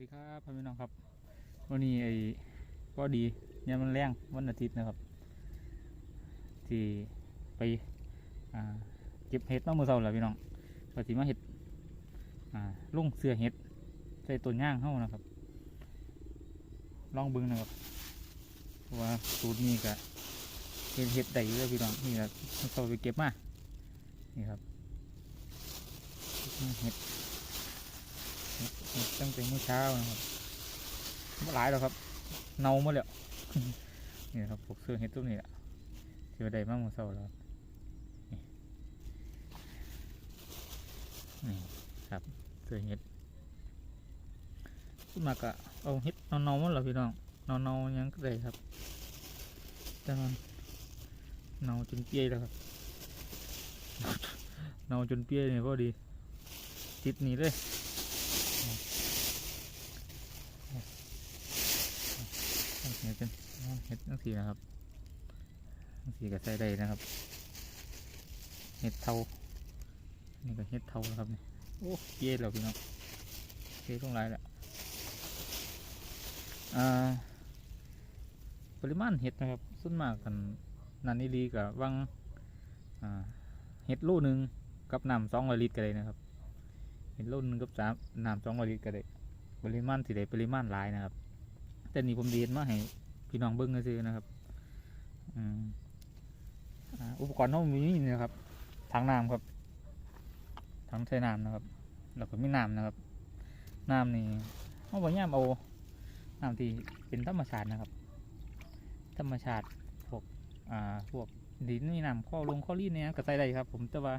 ดีครับพ่อพี่น้องครับวันนี้ไอ้ก็ดีเนี่ยมันแรงวันอาทิตย์นะครับ ที่ไปเก็บเห็ดมาเมื่อเช้าแหละพี่น้องปฏิมาเห็ดลุงเสือเห็ดใส่ต้นย่างเข้านะครับ ลองเบิ้งนะครับเพราว่าสูตรนี้ก็เห็ดเห็ดได้อยู่เลยพี่น้องนี่แหละเมื่อเช้าไปเก็บมานี่ครับเห็ด ตั้งแต่เมื่อเช้านะครับไม่หลายหรอกครับ เน่าหมดแล้วนี่ครับพวกเสื้อเห็ดตุ้มนี่แหละที่ว่าได้มากมื่อเช้าแล้วครับนี่ครับเสื้อเห็ดขึ้นมากะเอาเห็ดเน่าๆหมดแล้วพี่น้องเน่าๆยังก็ได้ครับแต่มันเน่าจนเปี้ยแล้วครับเน่าจนเปี้ยเนี่ยพอดีติดนี่เลย เห็ดเป็นเห็ดทั้งสีนะครับทั้งสีก็ใส่ได้นะครับ เห็ดเทานี่ก็เห็ดเทานะครับนี่โอ้เย็ดแล้วพี่น้องเย็ดลงไรแล้วอ่าปริมาณเห็ดนะครับส่วนมากกันนันนี่ลีกับวังเห็ดลูกหนึ่งกับน้ำสองร้อยลิตรก็ได้นะครับ เห็ดลูกหนึ่งกับสามน้ำสองร้อยลิตรก็ได้ ปริมาณสิได้ปริมาณหลายนะครับ แต่นี่ผมเรียนมาให้พี่น้องเบิ้งซื้อนะครับอุปกรณ์น้องมีนี่นะครับถังน้ำครับถังใช้น้ำนะครับ แล้วก็มีน้ำนะครับน้ำนี่เอาไว้ย่ามเอาน้ำที่เป็นธรรมชาตินะครับ ธรรมชาติพวกอ่าพวกดินนี่น้ำข้อลงข้อรีดเนี่ยก็ใส่ได้ครับ ผมแต่ว่า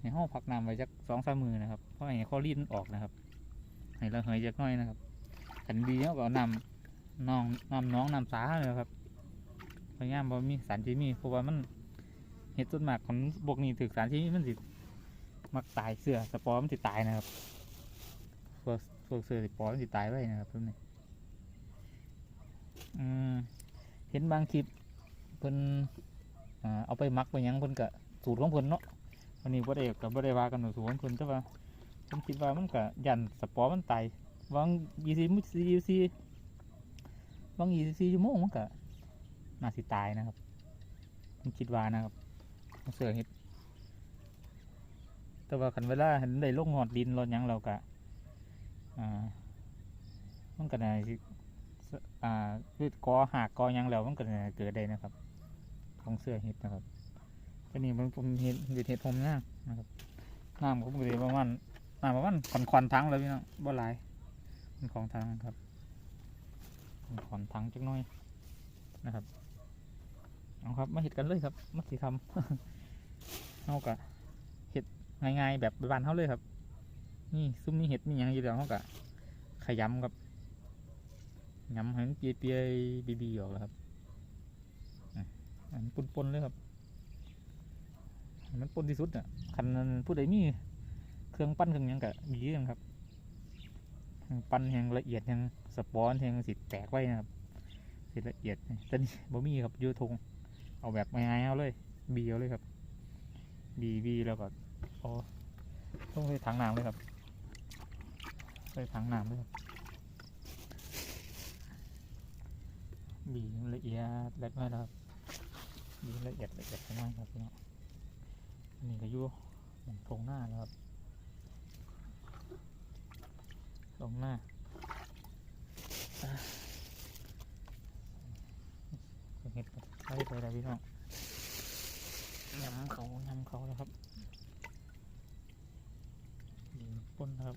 ในห้องพักน้ำไว้จักสองสามมือนะครับเพราะให้ข้อรีดมันออกนะครับให้ระเหยจักน้อยนะครับขันดีเขาก็เอาน้ำ น้องน้ำน้องน้ำสาเลยครับพยายามบ่มีสารเคมีเพราะว่ามันเห็ดต้นหมากของพวกนี้ถือสารเคมีมันสิมักตายเสือสปอร์มันสิตายนะครับพวกพวกเสือสปอร์มันสิตายไว้นะครับเพวกนี้อืมเห็นบางคลิปเพิ่นอ่าเอาไปมักไปยังเพิ่นก็สูตรของเพิ่นเนาะวันนี้บ่ได้กับบ่ได้ว่ากันว่าสูตรของเพิ่นแต่ว่าผมคิดว่ามันก็ยันสปอร์มันตายวางยี่สิบยี่สิ บางยี่สิบสี่ชั่วโมงมันก็น่าสิตายนะครับผมคิดว่านะครับเสือเห็ดแต่ว่าขันเวลาเห็นได้ลงหอดดินรถหยังเราก็อ่ามันก็น่าสิอ่าคือกอหักกอยังแล้วมันก็น่าเกิดได้นะครับ ของเสือเห็ดนะครับก็นี่มันผมเห็ดเห็ดเห็ดผมย่างนะครับน้ำผมก็เลยประมาณน้ำประมาณควันควันทั้งเลยพี่น้องบ่หลายมันของทางครับ ขอนทังจักน้อยนะครับเอาครับมาเห็ดกันเลยครับมาสีคำเอากะเห็ดง่ายๆแบบบานเขาเลยครับ นี่ซุ้มมีเห็ดมีหยังอยู่แล้วเขากะขยำครับยำให้มันเปียๆบีๆออกแล้วครับอันปนๆเลยครับ มันปนที่สุดอะคันผู้ใดมีเครื่องปั้นเครื่องยังกะบีกันครับ ปั้นแหงละเอียดแหง สปอนแหงสิแตกไว้นะครับสิละเอียดต่นี่บ่มีครับยูทงเอาแบบง่ายๆเอาเลยบีเอาเลยครับบีบีแล้วก็โอ้ต้องใส่ถังน้ำเลยครับใส่ถังน้ำเลยครับบีละเอียดล็กน้อยนะครับบีละเอียดละเอียดน้อยครับพี่น้องอันนี้ก็ยู่หม้องทงหน้าแล้วครับตรงหน้า เห็ดกับไล่ไปแล้วพี่น้องยำเขายำเขาแล้วครับยิงป้นนะครับ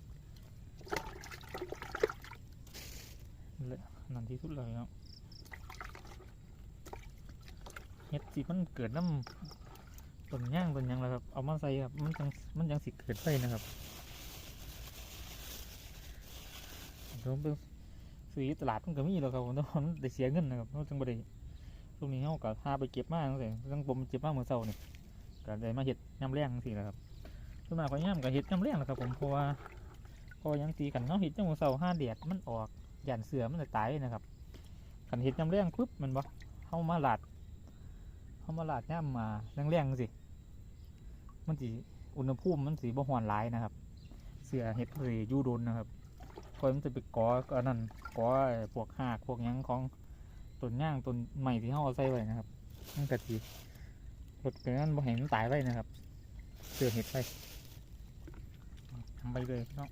เลยนั่นที่สุดเลยเนาะเห็ดสิมันเกิดน้ำต้นย่างต้นยังแล้วครับ เอามาใส่ครับ มันจังมันจังสิเกิดไฟนะครับผมไป ซื้อตลาดมันก็มีแล้วครับผมต่ว่ามันได้เสียเงินนะครับเพราะจังบ่ได้ช่วงนี้เขาก็พาไปเก็บมาตั้งแต่ตั้งผมเก็บมากเมื่อเช้านี่ก็ได้มาเห็ดย่ำแรงสิแหละครับส่วนมากก็ย่ำก็เห็ดย่ำแรงแหละครับผมเพราะว่าพอยังตีกันเขาเห็ดจังเมื่อเช้าห้าแดดมันออกหยันเสือมันจะตายนะครับกันเห็ดย่ำแรงปุ๊บมันบ่เข้ามาหลาดเข้ามาหลาดย่ำมาแรงๆสิมันสิอุณหภูมิมันสีบ่หอนหลายนะครับ เสือเห็ดเลยยู่โดนนะครับ อยมันจะไปก่อก็นั่นกอไอ้พวกหากพวกยังของต้นย่างต้นใหม่ที่เขาเอาใส่ไว้นะครับมันกะทีรถเป็นนั้นบ่เห็นตายไว้นะครับเสือเห็ดไปทำไปเลยพี่น้อง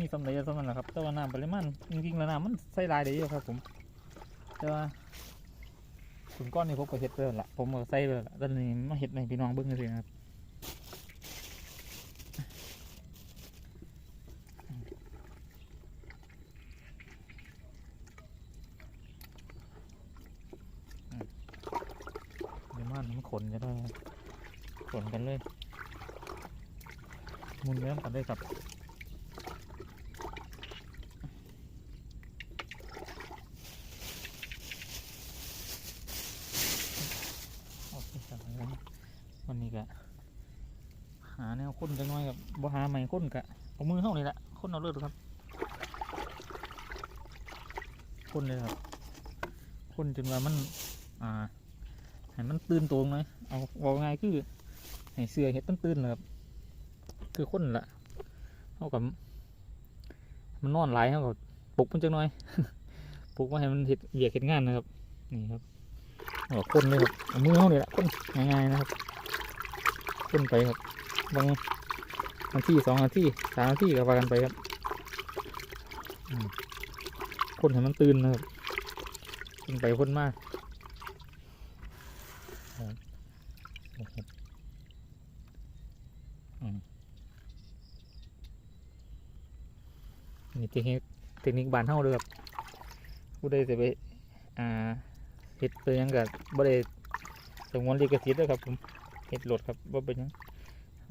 มีสำเร็จสำนันแหละครับ แต่ว่าน้ำปริมาณจริงๆแล้วน้ำมันใส่ลายได้เยอะครับ ผม แต่ว่าถุงก้อนนี่ผมก็เห็ดไปแล้วละผมก็ใส่ไปแล้วตอนนี้มาเห็ดให้พี่น้องเบิ่งเลยนะครับ เดี๋ยวมั นมันขนจะได้ขนกันเลยมุนเรื่องกันได้ครับโอเคครับวันนี้ก็หาแนวค้นจังน้อยกับบ่หาใหม่ค้นกะเอามือเข้านี่แหละค้นเอาเลือดครับค้นเลยครับค้นจนว่ามันอ่า ให้มันตื่นตัวหน่อยเอาเอาง่ายคือให้เสือเห็ดมันตื่นเลยครับคือคนละเท่ากับมันนอนไหลเท่ากับปลุกมันจังหน่อยปลุกมาให้มันเห็ดเหยียกเห็ดงานนะครับนี่ครับเอาคนเลยครับเอามือเขาเลยละคนง่ายๆนะครับคนไปครับบางนาทีสองนาทีสามนาทีก็ว่ากันไปครับคนให้มันตื่นนะครับคนไปคนมาก นะครับนี่เทคนิคเทคนิคบานเท่าเลยครับผู้ใดจะไปอ่าเห็ดไปหยังกับบ่ได้สงวนลิขสิทธิ์ด้วยครับผมเห็ดโหลดครับว่าเป็นยัง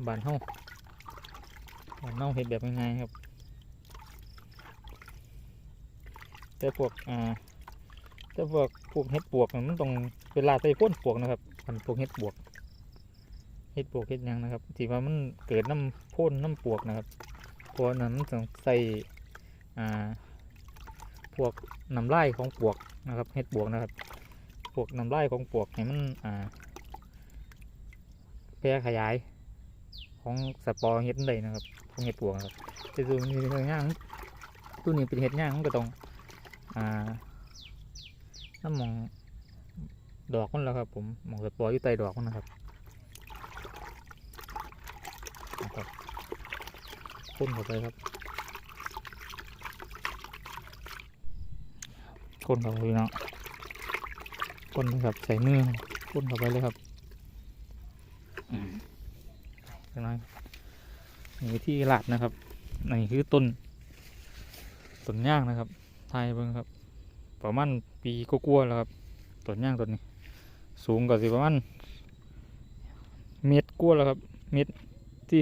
บานเท่าบานเท่าเห็ดแบบง่ายๆครับ แต่พวกอ่าแต่พวกพวกเห็ดปวกน่ะมันต้องเวลาใส่พ่นปวกนะครับมันพวกเห็ดปวก เห็ดปวกเห็ดยังนะครับที่ว่ามันเกิดน้ำพ่นน้ำปวกนะครับเพราะนั้นมันต้องใส่อ่าพวกน้ำลายของปวกนะครับเห็ดปวกนะครับพวกน้ำลายของปวกให้มันอ่าแพร่ขยายของสปอร์เห็ดได้นะครับของเห็ดปวกครับแต่ตัวนี้เป็นเห็ดย่างตัวนี้เป็นเห็ดย่างมันก็ต้องอ่าน้ำมองดอกมันแล้วครับผมมองสปอร์อยู่ใต้ดอกมันนะครับ นะครับพ่นเข้าไปครับพ่นเข้าไปพี่น้องพ่นครับใส่มือพ่นเข้าไปเลยครับอืมจังนั้นนี่หลาดนะครับนี่คือต้นต้นย่างนะครับไทยเบิ่งครับ ประมาณปีก็กลัวๆแล้วครับต้นย่างต้นนี้ สูงกว่าสิประมาณเมตรกลัวแล้วครับที่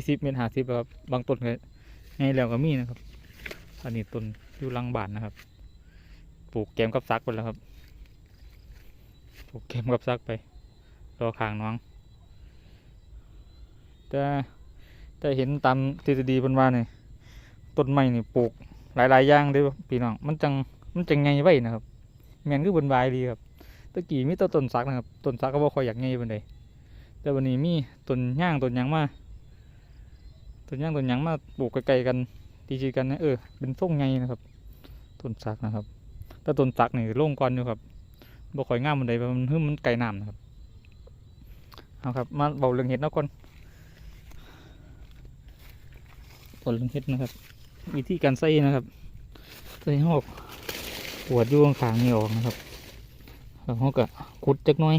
สิบเมตรหาสิบครับ บางต้นก็ไงแล้วก็มีนะครับ อันนี้ต้นอยู่ลังบ้านนะครับ ปลูกแกมกับซักไปแล้วครับ ปลูกแกมกับซักไป รอขางน้อง แต่แต่เห็นตามทฤษฎีเพิ่นว่าเนี่ยต้นไม้นี่ปลูกหลายๆอย่างเด้อพี่น้อง มันจัง มันจังไงไว้นะครับ แม่นคือเพิ่นวายดีครับตะกี้มีต้นต้นซักนะครับ ต้นซักก็บ่ค่อยอยากไงปานใดแต่วันนี้มีต้นย่างต้นยังมา ต้นย่างต้นหยังมาปลูกไกลๆกันตีจีกันนะเออเป็นทรงไงนะครับต้นสักนะครับแต่ต้นสักนี่โล่งก่อนอยู่ครับบ่ค่อยง่ามมันใดมันหึมมันไกลน้ำนะครับเอาครับมาเบาเรื่องเห็ดนะก่อนเบาเรื่องเห็ดนะครับ วิธีการใส่นะครับใส่หอกปวดยู่ข้างนี่ออกนะครับแล้วหอกก็ขุดจักน้อย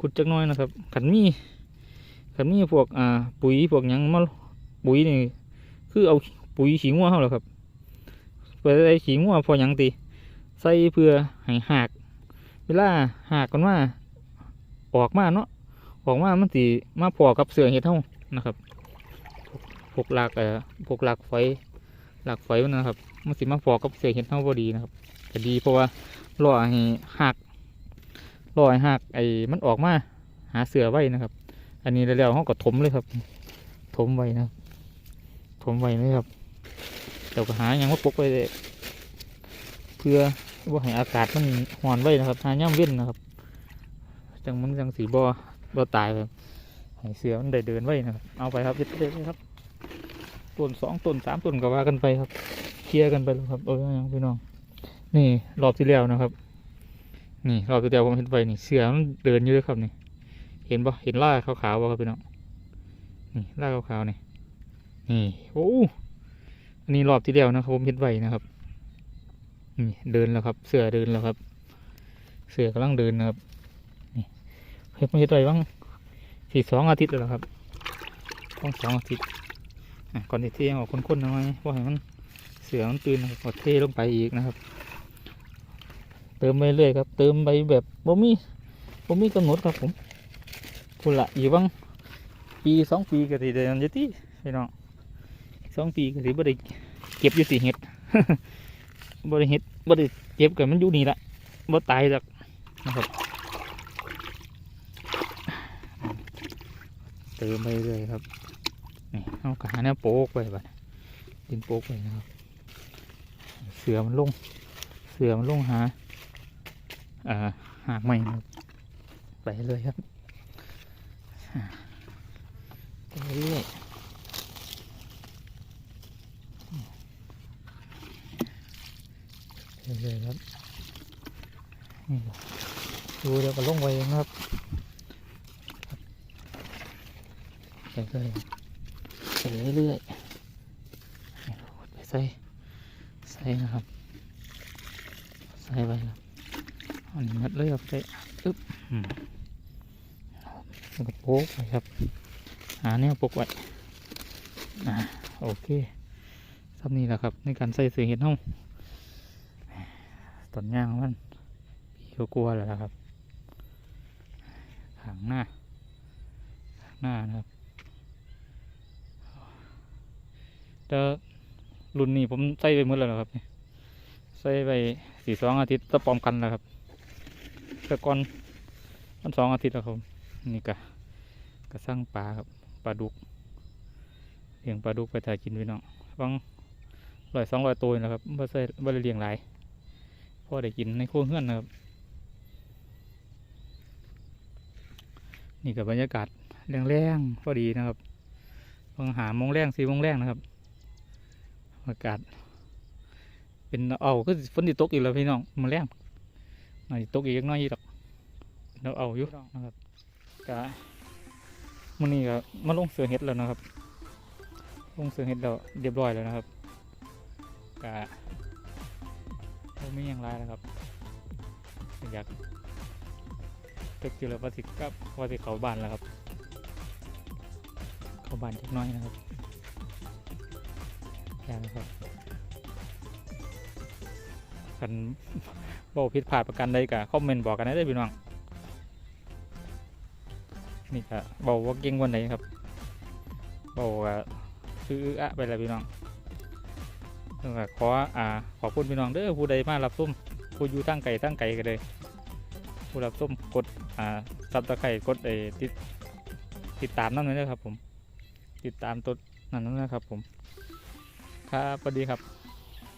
ขุดจักน้อยนะครับขันมีขันมีพวกอ่าปุ๋ยพวกยังมา ปุ๋ยนี่คือเอาปุ๋ยขี้งัวเข้าแหละครับเพื่อใส่ขี้งัวพอยังตีใส่เพื่อให้หักเวลาหักกันว่าออกมาเนาะออกมามันสีมาพอกับเสือเห็ดเท่านะครับพวกหลักเอ่อพวกหลักไฟหลักไฟมันนะครับมันสีมาพอกับเสือเห็ดเท่าพอดีนะครับจะดีเพราะว่ารอให้หักรอให้หักไอ้มันออกมาหาเสือไว้นะครับ อันนี้แล้วเขาก็ถมเลยครับ ถมไว้นะครับ ถมไว้เลยครับเดี๋ยวก็หาอย่างว่าปกไว้เพื่อว่าให้อากาศมันห่อนไว้นะครับหาย่ำเว้นนะครับจังมันจังสีบอบอตายครับให้เสือมันได้เดินไว้นะครับ เอาไปครับยึดเลยครับต้นสองต้นสามต้นก็ว่ากันไปครับเคลียร์กันไปแล้วครับเออยังพี่น้อง นี่รอบที่แล้วนะครับ นี่รอบที่แล้วผมเห็นไปนี่เสือมันเดินอยู่ด้วยครับนี่ เห็นปะเห็นล่าขาวๆปะครับพี่น้องนี่ล่าขาวๆนี่ นี่โอ้อันนี้รอบที่แล้วนะครับผมเห็นไว้นะครับนี่เดินแล้วครับ เสือเดินแล้วครับ เสือกำลังเดินนะครับนี่เพิ่งเห็นไว้บ้างสี่สองอาทิตย์แล้วละครับต้องสองอาทิตย์ก่อนที่เที่ยงออกคนๆหน่อยว่าให้มันเสือมันตื่นนะครับกดเทลงไปอีกนะครับ เติมไปเรื่อยครับ เติมไปแบบบ่มีบ่มีกำหนดครับผมคุณละอยู่บ้างปีสองปีก็สิได้นั่นยู่ที่พี่น้อง สองปีก็สิบ่ได้เก็บอยู่สิเห็ดบ่ได้เห็ดบ่ได้เก็บกันมันอยู่นี่ละบ่ตายหรอกนะครับเติมไปเรื่อยครับนี่เอากระหาแนวโป๊กไปบัดดินโป๊กไปนะครับ เสือมันลง เสือมันลงหาอ่าหากใหม่ไปเลยครับไปเรื่อยไปเรื่อยครับนี่ครับดูเดี๋ยว ก็ลงไปเองครับไปเรื่อยเรื่อยไปใส่ใส่นะครับ ใส่ไปครับอันนี้มัดเลยครับใส่อึ๊บอืมแล้วก็โป๊กไปครับหาแนวปกไว้อ่าโอเคสำนี้แหละครับ ในการใส่เสือเห็ดห้องต้นย่างมันพี่ก็กลัวแล้วนะครับ หางหน้าหางหน้านะครับแต่รุ่นนี้ผมใส่ไปหมดแล้วนะครับนี่ใส่ไปสี่สองอาทิตย์ตะปอมกันแล้วครับต่ก่อนมันสองอาทิตย์แล้วครับนี่กะกระสร้างปลาครับปลาดุกเลี้ยงปลาดุกไปถ่ายกินพี่น้องบางร้อยสองร้อยตัวนี่แหละครับบ่ใส่บ่ได้เลี้ยงหลายพอได้กินในครัวเฮือนนะครับ นี่กับบรรยากาศแรงๆพอดีนะครับบางหาโมงแรงสี่โมงแรงนะครับ อากาศ เป็นเอาก็ฝนติตกอีกแล้วพี่น้องมาแรงน่าจะตกอีกน้อยอีกดอกเราเอาอยู่นะครับกะมันนี่ก็มาลงเสือเห็ดแล้วนะครับ ลงเสือเห็ดแล้วเรียบร้อยแล้วนะครับกะเราไม่ยังไรนะครับอยาก ตึกอยู่แล้วว่าสิกับว่าสิเขาบ้านแล้วครับ เขาบ้านเล็กน้อยนะครับแค่นั้ครับกันบอกผิดพลาดประกันใดกะคอมเมนต์บอกกันได้เลยพี่น้องนี่ก็เบาว่าเก่งวันไหนครับเบาว่าซื้ออะไปแล้วพี่น้องแล้วก็ขออ่าขอบคุณพี่น้องเด้อผู้ใดมารับส้มผู้อยู่ตั้งไก่ตั้งไก่กันเลย ผู้รับส้มกดอ่าซับตะไคร่กดไอ้ติดติดตามนั่นเลยนะครับผม ติดตามตัวนั่นนะครับผม ครับสวัสดีครับ